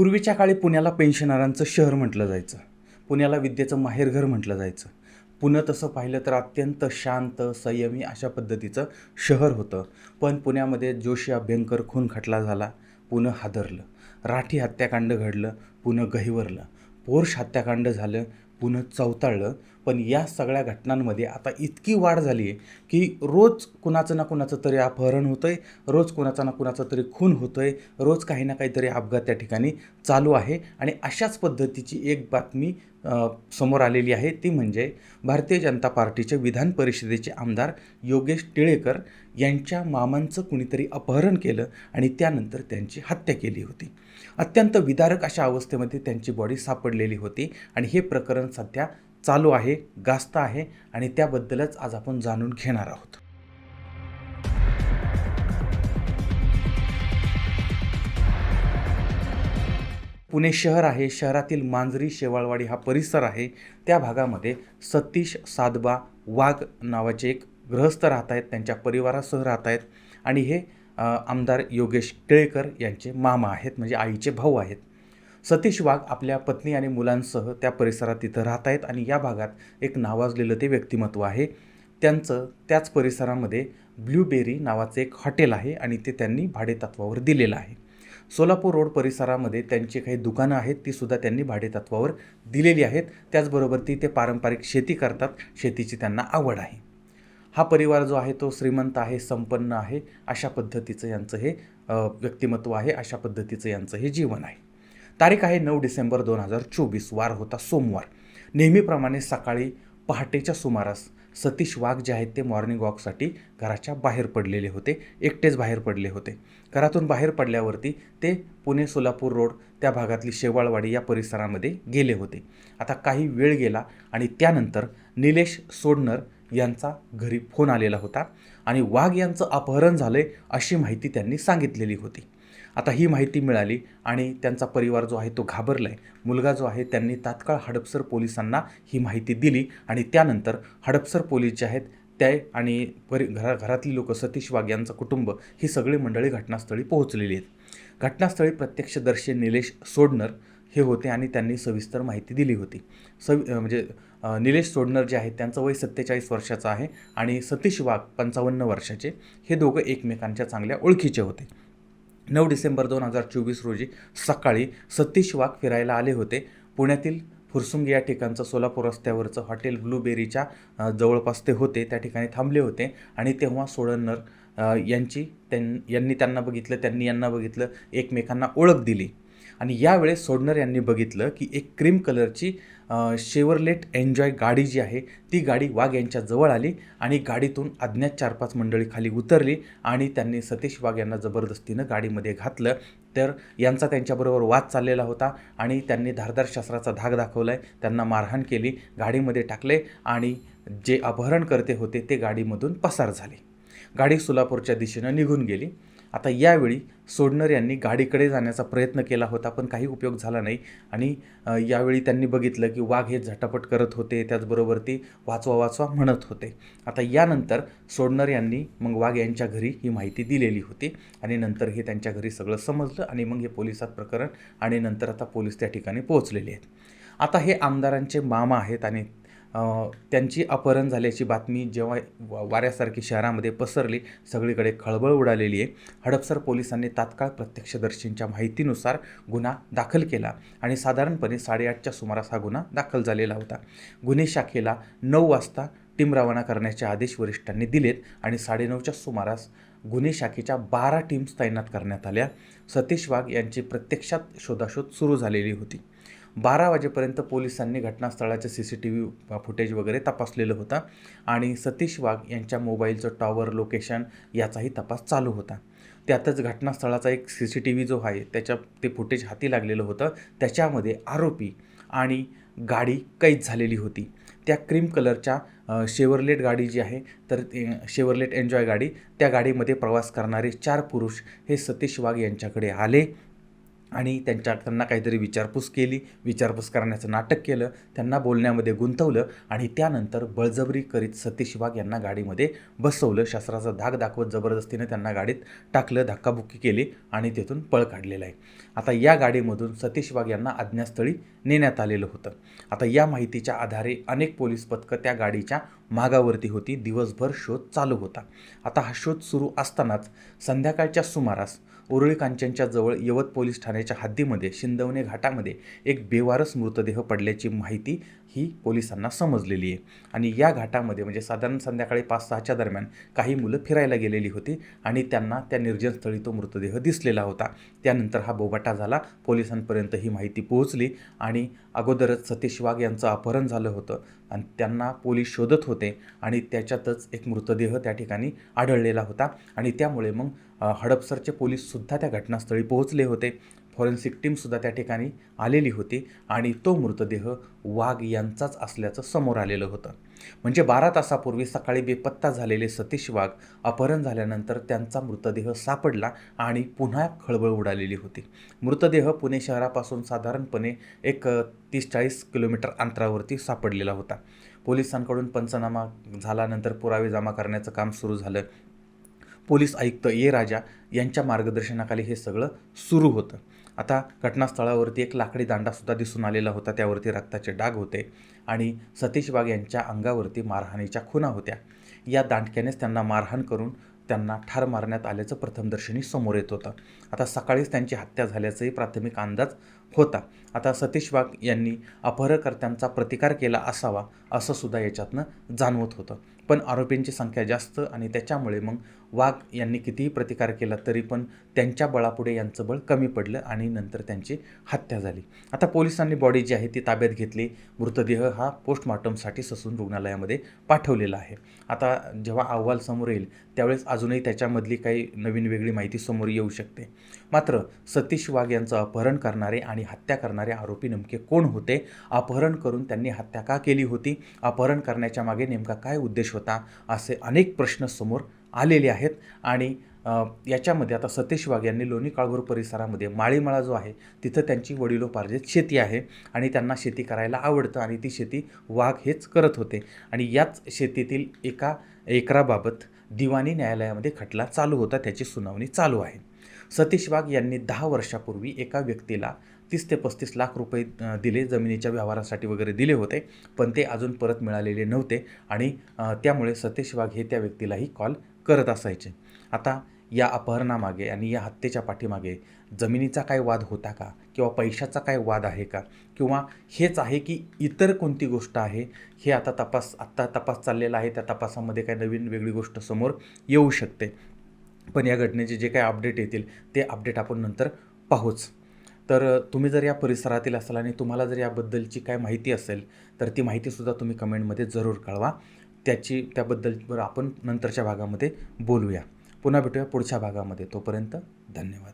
पूर्वीच्या काळी पुण्याला पेन्शनरांचं शहर म्हटलं जायचं. पुण्याला विद्येचं माहेरघर म्हटलं जायचं. पुणं तसं पाहिलं तर अत्यंत शांत संयमी अशा पद्धतीचं शहर होतं. पण पुण्यामध्ये जोशी अभ्यंकर खून खटला झाला पुणं हादरलं. राठी हत्याकांड घडलं पुणं गहिवरलं. पोर्श हत्याकांड झालं पुणं चवताळलं पण या सगळ्या घटनांमध्ये आता इतकी वाढ झाली आहे की रोज कुणाचं ना कुणाचं तरी अपहरण होतं आहे रोज कुणाचा ना कुणाचा तरी खून होतं आहे रोज काही ना काहीतरी अपघात त्या ठिकाणी चालू आहे. आणि अशाच पद्धतीची एक बातमी समोर आलेली आहे ती म्हणजे भारतीय जनता पार्टीचे विधान परिषदेचे आमदार योगेश टिळेकर यांच्या मामांचं कुणीतरी अपहरण केलं आणि त्यानंतर त्यांची हत्या केली होती. अत्यंत विदारक अशा अवस्थेमध्ये त्यांची बॉडी सापडलेली होती आणि हे प्रकरण सध्या चालू आहे गास्त आहे आणि त्याबद्दलच आज आपण जाणून घेणार आहोत. पुणे शहर आहे शहरातील मांजरी शेवाळवाडी हा परिसर आहे. त्या भागामध्ये सतीश साधबा वाघ नावाचे एक गृहस्थ राहत आहेत त्यांच्या परिवारासह राहत आहेत. आणि हे आमदार योगेश टिळेकर यांचे मामा आहेत म्हणजे आईचे भाऊ आहेत. सतीश वाघ आपल्या पत्नी आणि मुलांसह त्या परिसरात तिथं राहत आहेत आणि या भागात एक नावाजलेलं ते व्यक्तिमत्व आहे. त्यांचं त्याच परिसरामध्ये ब्ल्यूबेरी नावाचं एक हॉटेल आहे आणि ते त्यांनी भाडेतत्वावर दिलेलं आहे. सोलापूर रोड परिसरामध्ये त्यांची काही दुकानं आहेत तीसुद्धा त्यांनी भाडेतत्वावर दिलेली आहेत. त्याचबरोबर ती ते पारंपरिक शेती करतात शेतीची त्यांना आवड आहे. हा परिवार जो आहे तो श्रीमंत आहे संपन्न आहे अशा पद्धतीचं यांचं हे व्यक्तिमत्व आहे अशा पद्धतीचं यांचं हे जीवन आहे. तारीख आहे नऊ डिसेंबर दोन हजार चोवीस. वार होता सोमवार. नेहमीप्रमाणे सकाळी पहाटेच्या सुमारास सतीश वाघ जे आहेत ते मॉर्निंग वॉकसाठी घराच्या बाहेर पडलेले होते. एकटेच बाहेर पडले होते. घरातून बाहेर पडल्यावरती ते पुणे सोलापूर रोड त्या भागातली शेवाळवाडी या परिसरामध्ये गेले होते. आता काही वेळ गेला आणि त्यानंतर निलेश सोडणर यांचा घरी फोन आलेला होता आणि वाघ यांचं अपहरण झालंय अशी माहिती त्यांनी सांगितलेली होती. आता ही माहिती मिळाली आणि त्यांचा परिवार जो आहे तो घाबरला आहे मुलगा जो आहे त्यांनी तात्काळ हडपसर पोलिसांना ही माहिती दिली आणि त्यानंतर हडपसर पोलीस जे आहेत त्या आणि परि घरा घरातली लोकं सतीश वाघ यांचं कुटुंब ही सगळी मंडळी घटनास्थळी पोहोचलेली आहेत. घटनास्थळी प्रत्यक्षदर्शी निलेश सोडणर हे होते आणि त्यांनी सविस्तर माहिती दिली होती. सवि म्हणजे निलेश सोडणर जे आहेत त्यांचं वय सत्तेचाळीस वर्षाचं आहे आणि सतीश वाघ पंचावन्न वर्षाचे. हे दोघं एकमेकांच्या चांगल्या ओळखीचे होते. नऊ डिसेंबर दोन हजार चोवीस रोजी सकाळी सतीश वाघ फिरायला आले होते. पुण्यातील फुरसुंग या ठिकाणचं सोलापूर रस्त्यावरचं हॉटेल ब्लूबेरीच्या जवळपास ते होते त्या ठिकाणी थांबले होते. आणि तेव्हा सोळन्नर यांची त्यां यांनी त्यांना बघितलं त्यांनी यांना बघितलं एकमेकांना ओळख दिली. आणि यावेळेस सोडनर यांनी बघितलं की एक क्रीम कलरची शेवरलेट एन्जॉय गाडी जी आहे ती गाडी वाघ यांच्या जवळ आली आणि गाडीतून अज्ञात चार पाच मंडळी खाली उतरली आणि त्यांनी सतीश वाघ यांना जबरदस्तीनं गाडीमध्ये घातलं. तर यांचा त्यांच्याबरोबर वाद चाललेला होता आणि त्यांनी धारदार शस्त्राचा धाक दाखवला आहे त्यांना मारहाण केली गाडीमध्ये टाकले आणि जे अपहरणकर्ते होते ते गाडीमधून पसार झाले. गाडी सोलापूरच्या दिशेनं निघून गेली. आता यावेळी सोडणर यांनी गाडीकडे जाण्याचा प्रयत्न केला होता पण काही उपयोग झाला नाही. आणि यावेळी त्यांनी बघितलं की वाघ हे झटापट करत होते त्याचबरोबर ती वाचवा वाचवा म्हणत होते. आता यानंतर सोडणर यांनी मग वाघ यांच्या घरी ही माहिती दिलेली होती आणि नंतर हे त्यांच्या घरी सगळं समजलं आणि मग हे पोलिसात प्रकरण आणि नंतर आता पोलीस त्या ठिकाणी पोहोचलेले आहेत. आता हे आमदारांचे मामा आहेत आणि त्यांची अपहरण झाल्याची बातमी जेव्हा वा- वाऱ्यासारखी शहरामध्ये पसरली सगळीकडे खळबळ उडालेली आहे. हडपसर पोलिसांनी तात्काळ प्रत्यक्षदर्शींच्या माहितीनुसार गुन्हा दाखल केला आणि साधारणपणे साडेआठच्या सुमारास हा गुन्हा दाखल झालेला होता. गुन्हे शाखेला नऊ वाजता टीम रवाना करण्याचे आदेश वरिष्ठांनी दिलेत आणि साडेनऊच्या सुमारास गुन्हे शाखेच्या बारा टीम्स तैनात करण्यात आल्या. सतीश वाघ यांची प्रत्यक्षात शोधाशोध सुरू झालेली होती. बारा वाजेपर्यंत पोलिसांनी घटनास्थळाचं C C T V footage वगैरे तपासलेलं होतं आणि सतीश वाघ यांच्या मोबाईलचं टॉवर लोकेशन याचाही तपास चालू होता. त्यातच घटनास्थळाचा एक सी सी टी व्ही जो आहे त्याच्या ते फुटेज हाती लागलेलं होतं. त्याच्यामध्ये आरोपी आणि गाडी कैद झालेली होती. त्या क्रीम कलरच्या शेवरलेट गाडी जी आहे तर शेवरलेट एन्जॉय गाडी त्या गाडीमध्ये प्रवास करणारे चार पुरुष हे सतीश वाघ यांच्याकडे आले. आणि त्यांच्या त्यांना काहीतरी विचारपूस केली विचारपूस करण्याचं नाटक केलं त्यांना बोलण्यामध्ये गुंतवलं आणि त्यानंतर बळजबरी करीत सतीश वाघ यांना गाडीमध्ये बसवलं. शस्त्राचा धाक दाखवत जबरदस्तीने त्यांना गाडीत टाकलं धक्काबुक्की केली आणि तिथून पळ काढलेला आहे. आता या गाडीमधून सतीश वाघ यांना अज्ञातस्थळी नेण्यात आलेलं होतं. आता या माहितीच्या आधारे अनेक पोलीस पथकं त्या गाडीच्या मागावरती होती. दिवसभर शोध चालू होता. आता हा शोध सुरू असतानाच संध्याकाळच्या सुमारास उरळी कांचनच्या जवळ यवत पोलीस ठाण्याच्या हद्दीमध्ये शिंदवणे घाटामध्ये एक बेवारस मृतदेह पडल्याची माहिती ही पोलिसांना समजलेली आहे. आणि या घाटामध्ये म्हणजे साधारण संध्याकाळी पाच सहाच्या दरम्यान काही मुलं फिरायला गेलेली होती आणि त्यांना त्या निर्जनस्थळी तो मृतदेह दिसलेला होता. त्यानंतर हा बोबाटा झाला पोलिसांपर्यंत ही माहिती पोहोचली आणि अगोदरच सतीश वाघ यांचं अपहरण झालं होतं आणि त्यांना पोलीस शोधत होते आणि त्याच्यातच एक मृतदेह त्या ठिकाणी आढळलेला होता आणि त्यामुळे मग हडपसरचे पोलीससुद्धा त्या घटनास्थळी पोहोचले होते. फॉरेन्सिक टीमसुद्धा त्या ठिकाणी आलेली होती आणि तो मृतदेह वाघ यांचाच असल्याचं समोर आलेलं होतं. म्हणजे बारा तासापूर्वी सकाळी बेपत्ता झालेले सतीश वाघ अपहरण झाल्यानंतर त्यांचा मृतदेह सापडला आणि पुन्हा खळबळ उडालेली होती. मृतदेह पुणे शहरापासून साधारणपणे एक तीस चाळीस किलोमीटर अंतरावरती सापडलेला होता. पोलिसांकडून पंचनामा झाल्यानंतर पुरावे जमा करण्याचं काम सुरू झालं. पोलीस आयुक्त ए. राजा यांच्या मार्गदर्शनाखाली हे सगळं सुरू होतं. आता घटनास्थळावरती एक लाकडी दांडासुद्धा दिसून आलेला होता. त्यावरती रक्ताचे डाग होते आणि सतीश वाघ यांच्या अंगावरती मारहाणीच्या खुना होत्या. या दांडक्यानेच त्यांना मारहाण करून त्यांना ठार मारण्यात आल्याचं प्रथमदर्शनी समोर येत होतं. आता सकाळीच त्यांची हत्या झाल्याचंही प्राथमिक अंदाज होता. आता सतीश वाघ यांनी अपहरणकर्त्यांचा प्रतिकार केला असावा असं सुद्धा याच्यातनं जाणवत होतं. पण आरोपींची संख्या जास्त आणि त्याच्यामुळे मग वाघ यांनी कितीही प्रतिकार केला तरी पण त्यांच्या बळापुढे यांचं बळ कमी पडलं आणि नंतर त्यांची हत्या झाली. आता पोलिसांनी बॉडी जी आहे ती ताब्यात घेतली. मृतदेह हा पोस्टमॉर्टमसाठी ससून रुग्णालयामध्ये पाठवलेला आहे. आता जेव्हा अहवाल समोर येईल त्यावेळेस अजूनही त्याच्यामधली काही नवीन वेगळी माहिती समोर येऊ शकते. मात्र सतीश वाघ यांचं अपहरण करणारे आणि हत्या करणारे आरोपी नेमके कोण होते? अपहरण करून त्यांनी हत्या का केली होती? अपहरण करण्याच्या मागे नेमका काय उद्देश होता? असे अनेक प्रश्न समोर आलेले आहेत आणि याच्यामध्ये आता सतीश वाघ यांनी लोणी काळभोर परिसरामध्ये माळीमळा जो आहे तिथं त्यांची वडिलोपार्जित शेती आहे आणि त्यांना शेती करायला आवडतं आणि ती शेती वाघ हेच करत होते. आणि याच शेतीतील एका एकराबाबत दिवाणी न्यायालयामध्ये खटला चालू होता त्याची सुनावणी चालू आहे. सतीश वाघ यांनी दहा वर्षापूर्वी एका व्यक्तीला तीस ते पस्तीस लाख रुपये दिले जमिनीच्या व्यवहारासाठी वगैरे दिले होते पण ते अजून परत मिळालेले नव्हते आणि त्यामुळे सतीश वाघ हे त्या व्यक्तीलाही कॉल करत असायचे. आता या अपहरणामागे आणि या हत्येच्या पाठीमागे जमिनीचा काय वाद होता का किंवा पैशाचा काय वाद आहे का किंवा हेच आहे की इतर कोणती गोष्ट आहे हे आता तपास आत्ता तपास चाललेला आहे त्या तपासामध्ये काय नवीन वेगळी गोष्ट समोर येऊ शकते. पण या घटनेचे जे काही अपडेट येतील ते अपडेट आपण नंतर पाहूच. तर तुम्ही जर या परिसरातील असाल आणि तुम्हाला जर याबद्दलची काय माहिती असेल तर ती माहितीसुद्धा तुम्ही कमेंटमध्ये जरूर कळवा. त्याची त्याबद्दल आपण नंतरच्या भागामध्ये बोलूया. पुन्हा भेटूया पुढच्या भागामध्ये. तोपर्यंत धन्यवाद.